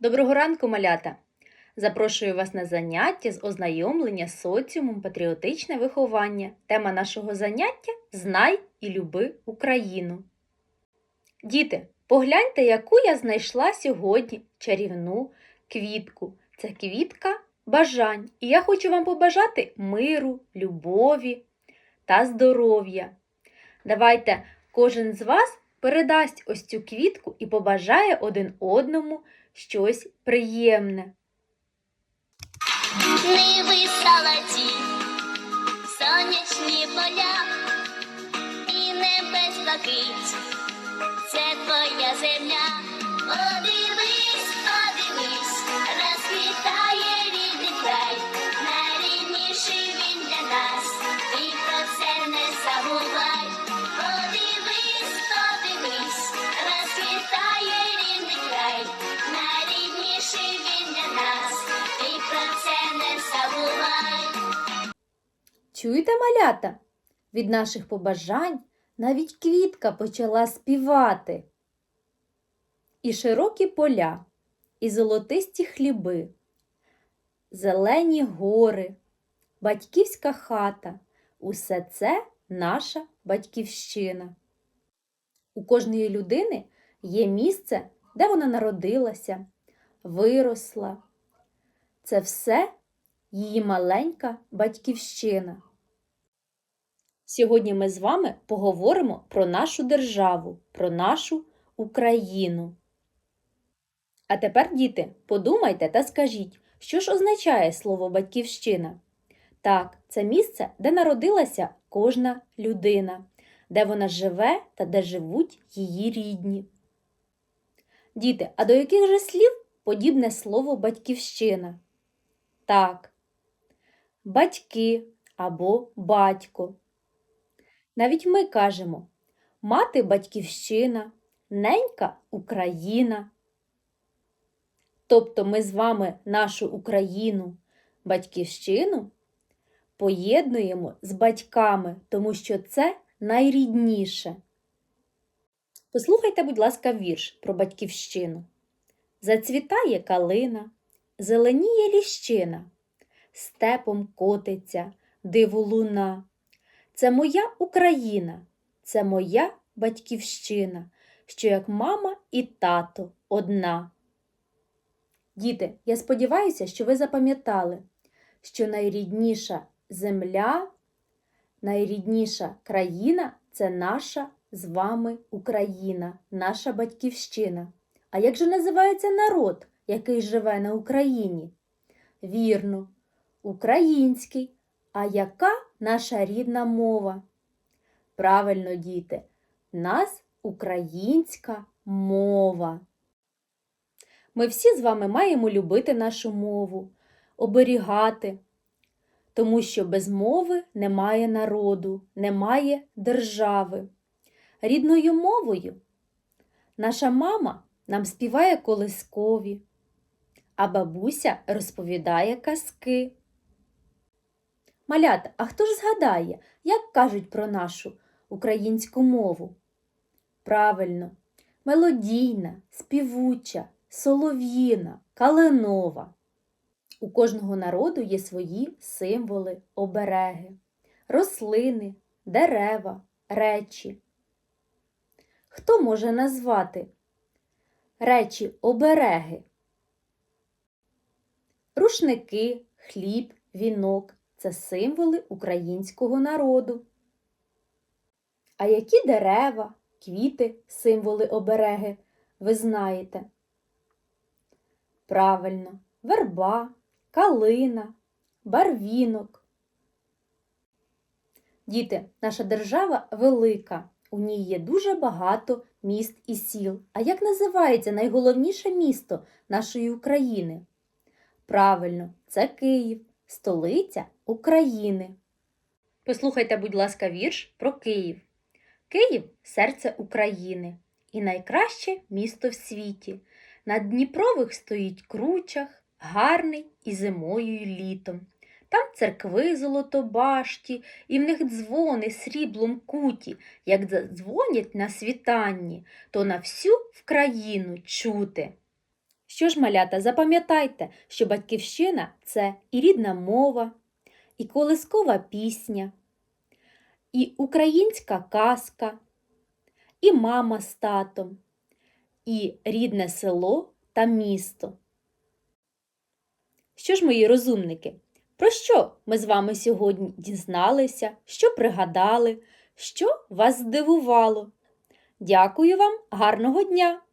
Доброго ранку, малята! Запрошую вас на заняття з ознайомлення соціумом патріотичне виховання. Тема нашого заняття Знай і люби Україну. Діти, погляньте, яку я знайшла сьогодні чарівну квітку. Це квітка бажань. І я хочу вам побажати миру, любові та здоров'я. Давайте кожен з вас передасть ось цю квітку і побажає один одному щось приємне. Ниви салаті, сонячні поля і небес блакить. Це твоя земля. Подивись, Чуєте, малята? Від наших побажань навіть квітка почала співати. І широкі поля, і золотисті хліби, зелені гори, батьківська хата усе це наша батьківщина. У кожної людини є місце, де вона народилася, виросла. Це все її маленька батьківщина. Сьогодні ми з вами поговоримо про нашу державу, про нашу Україну. А тепер, діти, подумайте та скажіть, що ж означає слово батьківщина? Так, це місце, де народилася кожна людина, де вона живе та де живуть її рідні. Діти, а до яких же слів подібне слово батьківщина? Так, батьки або батько. Навіть ми кажемо мати батьківщина, ненька Україна. Тобто ми з вами нашу Україну, батьківщину поєднуємо з батьками, тому що це найрідніше. Послухайте, будь ласка, вірш про батьківщину. Зацвітає калина, зеленіє ліщина, степом котиться, диву луна. Це моя Україна, це моя батьківщина, що як мама і тато одна. Діти, я сподіваюся, що ви запам'ятали, що найрідніша земля, найрідніша країна це наша з вами Україна, наша батьківщина. А як же називається народ, який живе на Україні? Вірно, український. А яка наша рідна мова? Правильно, діти, в нас українська мова. Ми всі з вами маємо любити нашу мову, оберігати, тому що без мови немає народу, немає держави. Рідною мовою наша мама нам співає колискові, а бабуся розповідає казки. Малята, а хто ж згадає, як кажуть про нашу українську мову? Правильно, мелодійна, співуча, солов'їна, калинова. У кожного народу є свої символи, обереги, рослини, дерева, речі. Хто може назвати речі обереги? Рушники, хліб, вінок це символи українського народу. А які дерева, квіти, символи обереги, ви знаєте? Правильно, верба, калина, барвінок. Діти, наша держава велика, у ній є дуже багато міст і сіл. А як називається найголовніше місто нашої України? Правильно, це Київ столиця України. Послухайте, будь ласка, вірш про Київ. Київ серце України і найкраще місто в світі. На Дніпрових стоїть кручах, гарний і зимою, і літом. Там церкви золотобашті, і в них дзвони сріблом куті, як задзвонять на світанні, то на всю в країну чути. Що ж, малята, запам'ятайте, що батьківщина це і рідна мова, і колискова пісня, і українська казка, і мама з татом, і рідне село та місто. Що ж, мої розумники, про що ми з вами сьогодні дізналися, що пригадали, що вас здивувало? Дякую вам, гарного дня!